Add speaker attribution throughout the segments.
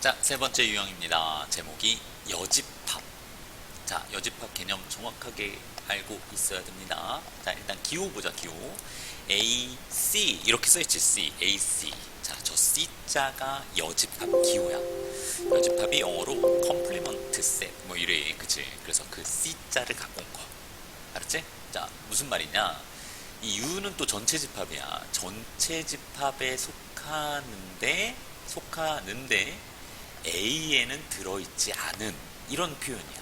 Speaker 1: 자, 세 번째 유형입니다. 제목이 여집합. 자, 여집합 개념 정확하게 알고 있어야 됩니다. 자, 일단 기호 보자, 기호. A, C. 이렇게 써있지, C. A, C. 자, 저 C자가 여집합 기호야. 여집합이 영어로 complement set. 뭐 이래, 그치? 그래서 그 C자를 갖고 온 거. 알았지? 자, 무슨 말이냐? 이 U는 또 전체 집합이야. 전체 집합에 속하는데, 속하는데, A에는 들어있지 않은 이런 표현이야.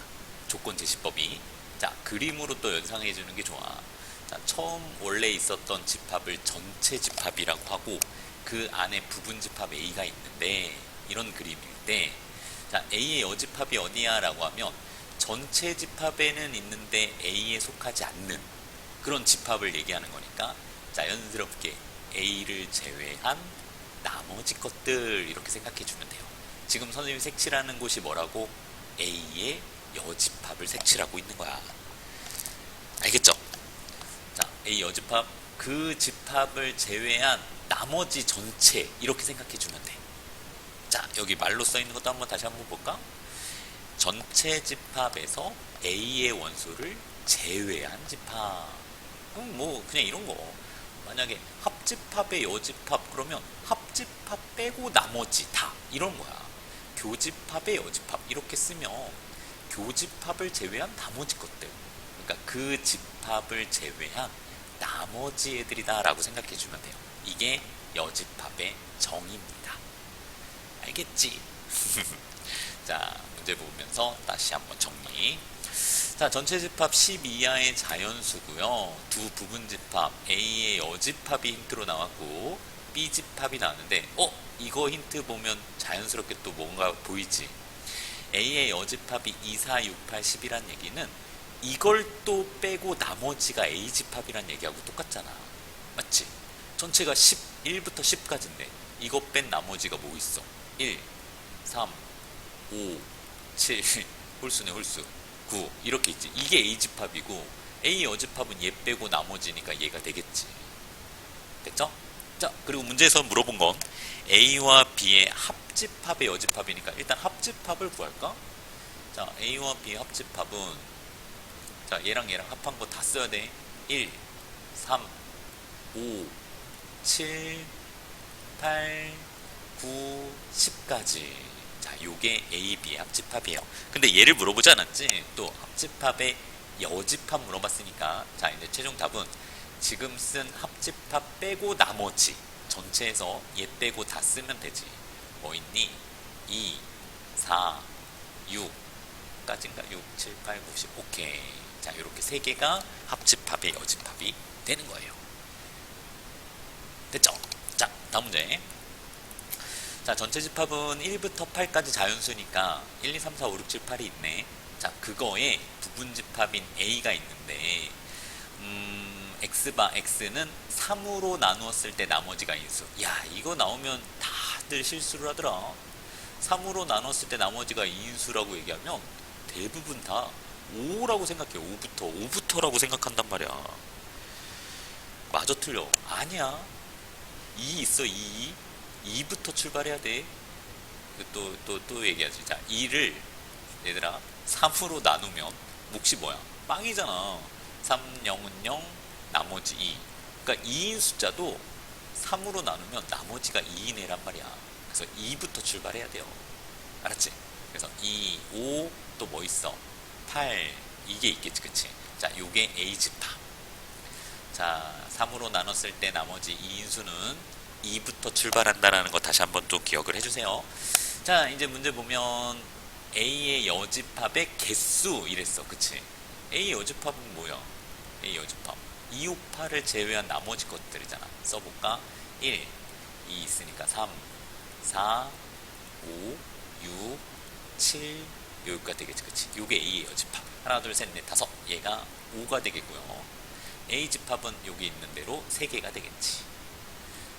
Speaker 1: 조건 제시법이. 자, 그림으로 또 연상해 주는 게 좋아. 자, 처음 원래 있었던 집합을 전체 집합이라고 하고 그 안에 부분 집합 A가 있는데 이런 그림일 때 자, A의 여집합이 어디야? 라고 하면 전체 집합에는 있는데 A에 속하지 않는 그런 집합을 얘기하는 거니까 자연스럽게 A를 제외한 나머지 것들 이렇게 생각해 주면 돼요. 지금 선생님이 색칠하는 곳이 뭐라고? A의 여집합을 색칠하고 있는 거야. 알겠죠? 자, A 여집합 그 집합을 제외한 나머지 전체 이렇게 생각해 주면 돼. 자, 여기 말로 써 있는 것도 한번 다시 한번 볼까? 전체 집합에서 A의 원소를 제외한 집합. 그럼 뭐 그냥 이런 거. 만약에 합집합의 여집합 그러면 합집합 빼고 나머지 다 이런 거야. 교집합의 여집합 이렇게 쓰면 교집합을 제외한 나머지 것들. 그러니까 그 집합을 제외한 나머지 애들이다 라고 생각해 주면 돼요. 이게 여집합의 정의입니다. 알겠지? 자, 문제 보면서 다시 한번 정리. 자, 전체 집합 10 이하의 자연수고요. 두 부분 집합 A의 여집합이 힌트로 나왔고 B 집합이 나왔는데 어? 이거 힌트 보면 자연스럽게 또 뭔가 보이지? A의 여집합이 2, 4, 6, 8, 10이란 얘기는 이걸 또 빼고 나머지가 A 집합이란 얘기하고 똑같잖아. 맞지? 전체가 10, 1부터 10까지인데 이거 뺀 나머지가 뭐 있어? 1, 3, 5, 7, 홀수네 홀수, 9 이렇게 있지. 이게 A 집합이고 A 여집합은 얘 빼고 나머지니까 얘가 되겠지. 됐죠? 자, 그리고 문제에서 물어본 건 A와 B의 합집합의 여집합이니까 일단 합집합을 구할까? 자, A와 B의 합집합은 자, 얘랑 얘랑 합한 거 다 써야 돼. 1, 3, 5, 7, 8, 9, 10까지. 자, 요게 A, B의 합집합이에요. 근데 얘를 물어보지 않았지? 또 합집합의 여집합 물어봤으니까. 자, 이제 최종 답은 지금 쓴 합집합 빼고 나머지 전체에서 얘 빼고 다 쓰면 되지. 뭐 있니? 2, 4, 6까지인가? 6, 7, 8, 9, 10. 오케이. 자, 이렇게 세 개가 합집합의 여집합이 되는 거예요. 됐죠? 자, 다음 문제. 자, 전체 집합은 1부터 8까지 자연수니까 1, 2, 3, 4, 5, 6, 7, 8이 있네. 자, 그거에 부분 집합인 A가 있는데, 음, X바 X는 3으로 나누었을 때 나머지가 인수. 야, 이거 나오면 다들 실수를 하더라. 3으로 나눴을 때 나머지가 2인수라고 얘기하면 대부분 다 5라고 생각해. 5부터. 5부터라고 생각한단 말이야. 맞아 틀려. 아니야. 2 있어, 2. 2부터 출발해야 돼. 또, 또, 또 얘기하지. 자, 2를, 얘들아, 3으로 나누면, 몫이 뭐야? 빵이잖아. 3, 0은 0, 나머지 2. 그러니까 2인 숫자도 3으로 나누면 나머지가 2이네란 말이야. 그래서 2부터 출발해야 돼요. 알았지? 그래서 2, 5, 또 뭐 있어? 8, 이게 있겠지, 그치? 자, 요게 A집합. 자, 3으로 나눴을 때 나머지 2인수는 2부터 출발한다라는 거 다시 한번 또 기억을 해주세요. 자, 이제 문제 보면 A의 여집합의 개수 이랬어, 그치? A 여집합은 뭐야? A 여집합. 2, 5, 8을 제외한 나머지 것들이잖아. 써볼까? 1, 2 있으니까 3, 4, 5, 6, 7, 여기까지 되겠지, 그치? 요게 A의 여집합. 하나, 둘, 셋, 넷, 다섯. 얘가 5가 되겠고요. A 집합은 여기 있는 대로 3개가 되겠지.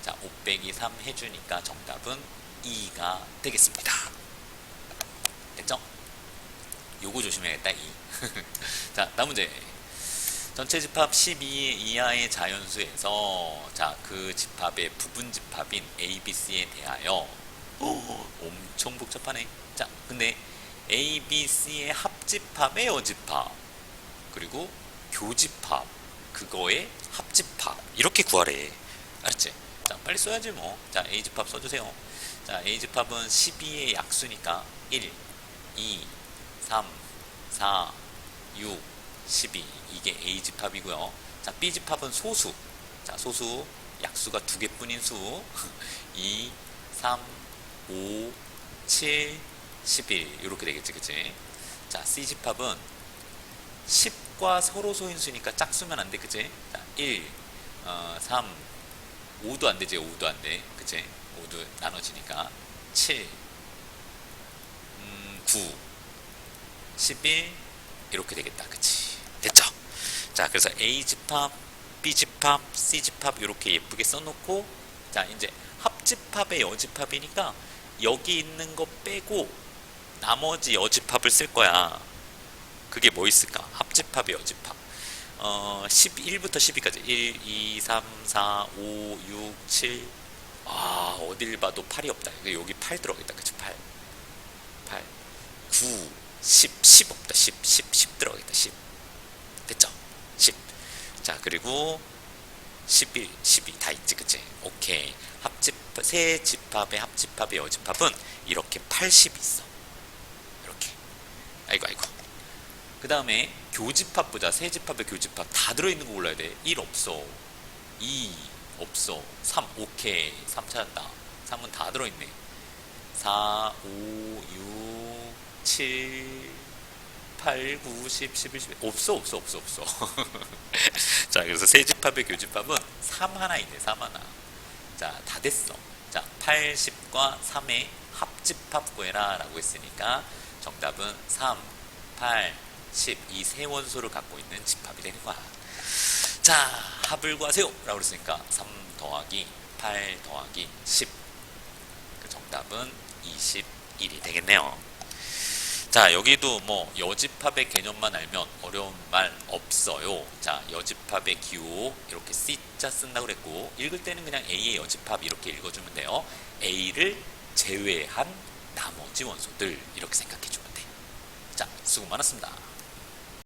Speaker 1: 자, 5 빼기 3 해주니까 정답은 2가 되겠습니다. 됐죠? 요거 조심해야겠다, 2. 자, 다음 문제. 전체 집합 12 이하의 자연수에서 자, 그 집합의 부분 집합인 A, B, C에 대하여 오, 엄청 복잡하네. 자, 근데 A, B, C의 합집합의 여집합 그리고 교집합 그거의 합집합 이렇게 구하래. 알았지? 자, 빨리 써야지 뭐. 자, A 집합 써주세요. 자, A 집합은 12의 약수니까 1, 2, 3, 4, 6, 12 이게 A 집합이고요. 자, B 집합은 소수. 자, 소수 약수가 두 개뿐인 수 2, 3, 5, 7, 11 이렇게 되겠지, 그치? 자, C 집합은 10과 서로 소인수니까 짝수면 안 돼, 그치? 자, 1, 어, 3, 5도 안 되지, 5도 안 돼, 그치? 5도 나눠지니까 7, 음, 9, 11 이렇게 되겠다, 그치? 자, 그래서 A 집합, B 집합, C 집합 이렇게 예쁘게 써놓고 자, 이제 합집합의 여집합이니까 여기 있는 거 빼고 나머지 여집합을 쓸 거야. 그게 뭐 있을까? 합집합의 여집합. 어, 11부터 12까지 1, 2, 3, 4, 5, 6, 7. 아, 어딜 봐도 8이 없다. 여기 8 들어가겠다. 그치? 8. 8. 9, 10, 10 없다. 10, 10, 10 들어가겠다. 10. 됐죠? 10. 자, 그리고 11, 12 다 있지, 그치? 오케이. 합집, 세 집합의 합집합의 여집합은 이렇게 80이 있어. 이렇게. 아이고, 아이고. 그 다음에 교집합 보자. 세 집합의 교집합 다 들어있는 거 골라야 돼. 1 없어. 2 없어. 3 오케이. 3 찾았다. 3은 다 들어있네. 4, 5, 6, 7, 8, 9, 10, 11, 12 없어 없어 없어 없어. 자 그래서 세 집합의 교집합은 3 하나 있네 3 하나. 자다 됐어. 자 80과 3의 합집합 구해라 라고 했으니까 정답은 3, 8, 10 이 세 원소를 갖고 있는 집합이 되는 거야. 자 합을 구하세요. 라고 했으니까 3 더하기 8 더하기 10 그 정답은 21이 되겠네요 자 여기도 뭐 여집합의 개념만 알면 어려운 말 없어요. 자 여집합의 기호 이렇게 C자 쓴다고 그랬고 읽을 때는 그냥 A의 여집합 이렇게 읽어주면 돼요. A를 제외한 나머지 원소들 이렇게 생각해 주면 돼자 수고 많았습니다